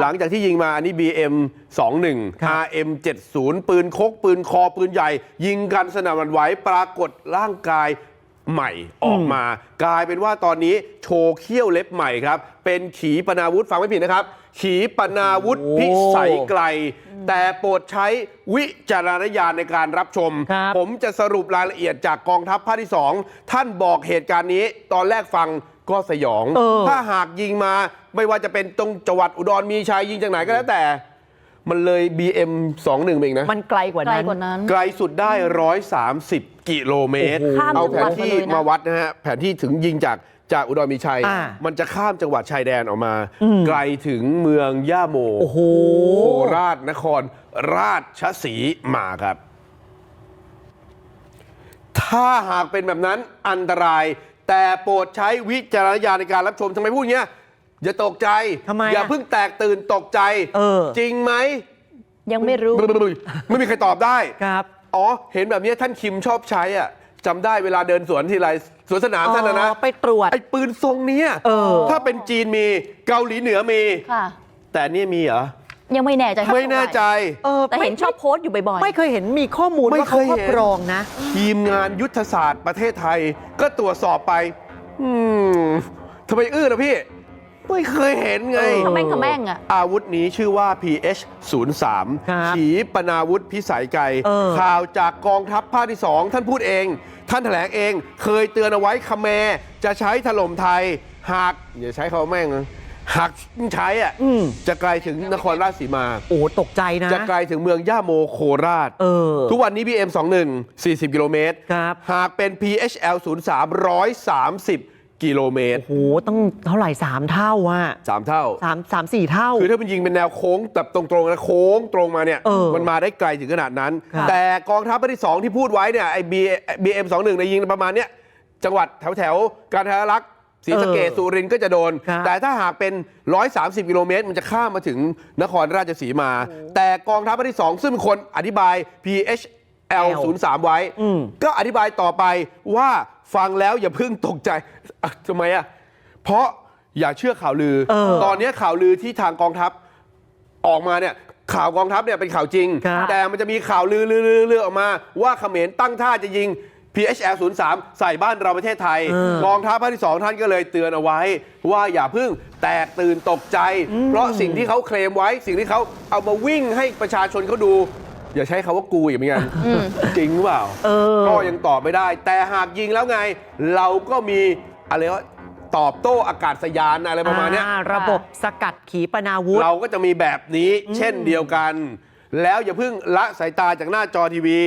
หลังจากที่ยิงมาอันนี้ BM 21ครับ RM 70 ปืนคก ปืนคอปืนใหญ่ ยิงกันสนั่นหวั่นไหวปรากฏร่างกายใหม่ออกมา กลายเป็นว่าตอนนี้โชว์เขี้ยวเล็บใหม่ครับ เป็นขีปนาวุธฟังไม่ผิดนะครับ ขีปนาวุธโอ้พิสัยไกล แต่โปรดใช้วิจารณญาณในการรับชมครับผมจะสรุปรายละเอียดจากกองทัพภาคที่ 2 ท่านบอกเหตุการณ์นี้ตอนแรกฟัง ก็สยอง เออ ถ้าหากยิงมาไม่ว่าจะเป็นตรงจังหวัดอุดรมีชัยยิงจากไหนก็แล้วแต่ มันเลย BM 21ไปอีกนะ มันไกลกว่าไกลนั้น กว่านั้น ไกลสุดได้ 130 กิโลเมตร โอ้โหข้ามเอาจังแผหวันดที่มาเลยนะ มาวัดนะฮะ แผนที่ถึงยิงจากจากอุดรมีชัย อ่า มันจะข้ามจังหวัดชายแดนออกมา ไกลถึงเมืองย่าโมโอ้โห โคราชนครราชสีมาครับ ถ้าหากเป็นแบบนั้นอันตราย แต่โปรดใช้วิจารณญาณในการรับชมทำไมพูดอย่างเงี้ยอย่าตกใจ ทำไมอะอย่าเพิ่งแตกตื่นตกใจเออ จริงไหมยังไม่รู้ ไม่มีใครตอบได้ ครับ อ๋อ เห็นแบบนี้ท่านคิมชอบใช้อะจำได้เวลาเดินสวนทีไรสวนสนามท่านนะนะอ๋อไปตรวจ ไอ้ปืนทรงเนี้ยเออ ถ้าเป็นจีนมีเกาหลีเหนือมี ค่ะ แต่เนี่ยมีเหรอ ยังไม่แน่ใจไม่แน่ใจ เออแต่เห็นชอบโพสต์อยู่บ่อยๆ ไม่เคยเห็นมีข้อมูลไม่ว่าเขาเคยครอเห็บน ครองนะ ทีมงานยุทธศาสตร์ประเทศไทย ก็ตรวจสอบไป อืมทำไมอื้อนะพี่ ไม่เคยเห็นไงเออขแม่งขแม่งอะอาวุธนี้ชื่อว่า PH 03ครับขีปนาวุธพิสัยไกลเออ ข่าวจากกองทัพภาคที่ 2 ท่านพูดเอง ท่านแถลงเอง เคยเตือนเอาไว้คาแมร์จะใช้ถล่มไทย หาก อย่าใช้คำว่าแม่งนะ หากใช้อะอืม จะไกลถึงนครราชสีมา โอ้ตกใจนะ จะไกลถึงเมืองย่าโมโคราช เออ ทุกวันนี้ BM 21 40 กิโลเมตร ครับ หากเป็น PHL 03 130 กิโลเมตรโอ้โหต้องเท่าไหร่สามเท่าอะ3เท่า สามสามสี่เท่า คือถ้ามันยิงเป็นแนวโค้งแบบตรงๆนะโค้งตรงมาเนี่ย เออมันมาได้ไกลถึงขนาดนั้น ครับ แต่กองทัพภาคที่2ที่พูดไว้เนี่ยไอ้ BM 21เนี่ยยิงประมาณเนี้ยจังหวัดแถวแถวๆการทารักษ์ ศรีสะเกษเออสุรินทร์ก็จะโดน ครับแต่ถ้าหากเป็น 130 กิโลเมตร มันจะข้ามมาถึงนครราชสีมา แต่กองทัพภาคที่ 2 ซึ่งเป็นคนอธิบาย PHL 03ไว้ อืม ก็อธิบายต่อไปว่าฟังแล้วอย่าเพิ่งตกใจอะทำไมอะ เพราะอย่าเชื่อข่าวลือ เออตอนนี้ข่าวลือที่ทางกองทัพออกมาเนี่ยข่าวกองทัพเนี่ยเป็นข่าวจริง ครับ แต่มันจะมีข่าวลือลือลือลือออกมา ว่าเขมรตั้งท่าจะยิง PHL 03 ใส่บ้านเราประเทศไทยเออกองทัพภาคที่ 2 ท่านก็เลยเตือนเอาไว้ ว่าอย่าเพิ่งแตกตื่นตกใจ เพราะสิ่งที่เขาเคลมไว้ สิ่งที่เขาเอามาวิ่งให้ประชาชนเขาดู อย่าใช้คาว่ากูอีกเหมือนกันจริงหรือเปล่าเออก็ยังตอบไม่ได้ แต่หากยิงแล้วไง เราก็มีอะไรว่าตอบโต้อากาศยานอะไรประมาณเนี้ยอ่ระบบสกัดขีปนาวุธ เราก็จะมีแบบนี้เช่นเดียวกัน แล้วอย่าเพิ่งละสายตาจากหน้าจอทีวี